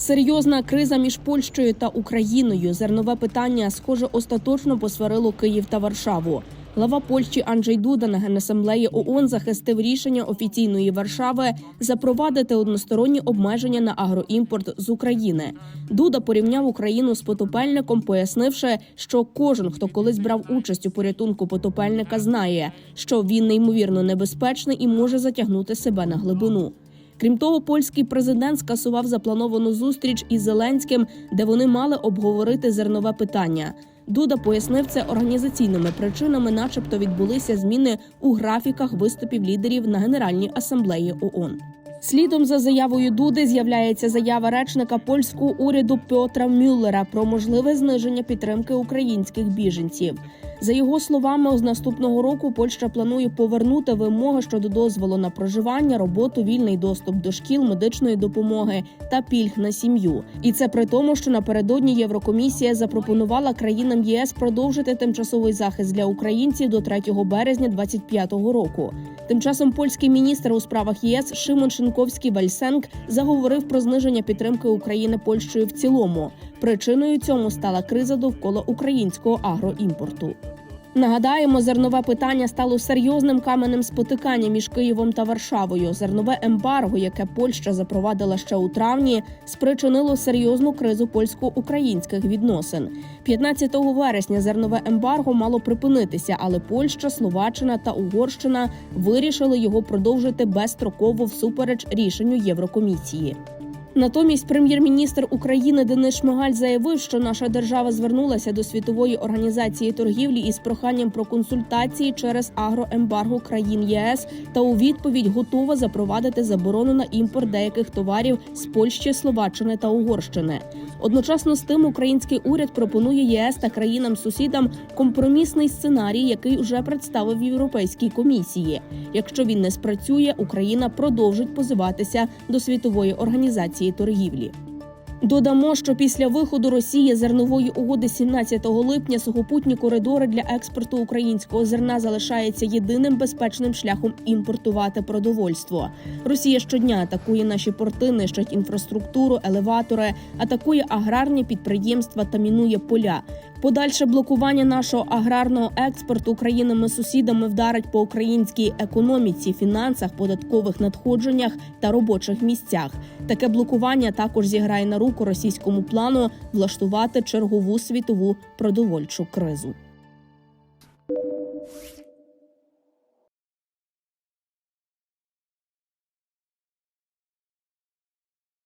Серйозна криза між Польщею та Україною. Зернове питання, схоже, остаточно посварило Київ та Варшаву. Глава Польщі Анджей Дуда на генасамблеї ООН захистив рішення офіційної Варшави запровадити односторонні обмеження на агроімпорт з України. Дуда порівняв Україну з потопельником, пояснивши, що кожен, хто колись брав участь у порятунку потопельника, знає, що він неймовірно небезпечний і може затягнути себе на глибину. Крім того, польський президент скасував заплановану зустріч із Зеленським, де вони мали обговорити зернове питання. Дуда пояснив це організаційними причинами, начебто відбулися зміни у графіках виступів лідерів на Генеральній асамблеї ООН. Слідом за заявою Дуди з'являється заява речника польського уряду Пьотра Мюллера про можливе зниження підтримки українських біженців. За його словами, з наступного року Польща планує повернути вимоги щодо дозволу на проживання, роботу, вільний доступ до шкіл, медичної допомоги та пільг на сім'ю. І це при тому, що напередодні Єврокомісія запропонувала країнам ЄС продовжити тимчасовий захист для українців до 3 березня 2025 року. Тим часом польський міністр у справах ЄС Шимон Шинковський Вальсенк заговорив про зниження підтримки України Польщею в цілому. Причиною цьому стала криза довкола українського агроімпорту. Нагадаємо, зернове питання стало серйозним каменем спотикання між Києвом та Варшавою. Зернове ембарго, яке Польща запровадила ще у травні, спричинило серйозну кризу польсько-українських відносин. 15 вересня зернове ембарго мало припинитися, але Польща, Словаччина та Угорщина вирішили його продовжити безстроково всупереч рішенню Єврокомісії. Натомість прем'єр-міністр України Денис Шмигаль заявив, що наша держава звернулася до світової організації торгівлі із проханням про консультації через агроембарго країн ЄС та у відповідь готова запровадити заборону на імпорт деяких товарів з Польщі, Словаччини та Угорщини. Одночасно з тим, український уряд пропонує ЄС та країнам-сусідам компромісний сценарій, який вже представив Європейській комісії. Якщо він не спрацює, Україна продовжить позиватися до світової організації торгівлі. Додамо, що після виходу Росії зернової угоди 17 липня сухопутні коридори для експорту українського зерна залишаються єдиним безпечним шляхом імпортувати продовольство. Росія щодня атакує наші порти, нищить інфраструктуру, елеватори, атакує аграрні підприємства та мінує поля. Подальше блокування нашого аграрного експорту країнами-сусідами вдарить по українській економіці, фінансах, податкових надходженнях та робочих місцях. Таке блокування також зіграє на руку російському плану влаштувати чергову світову продовольчу кризу.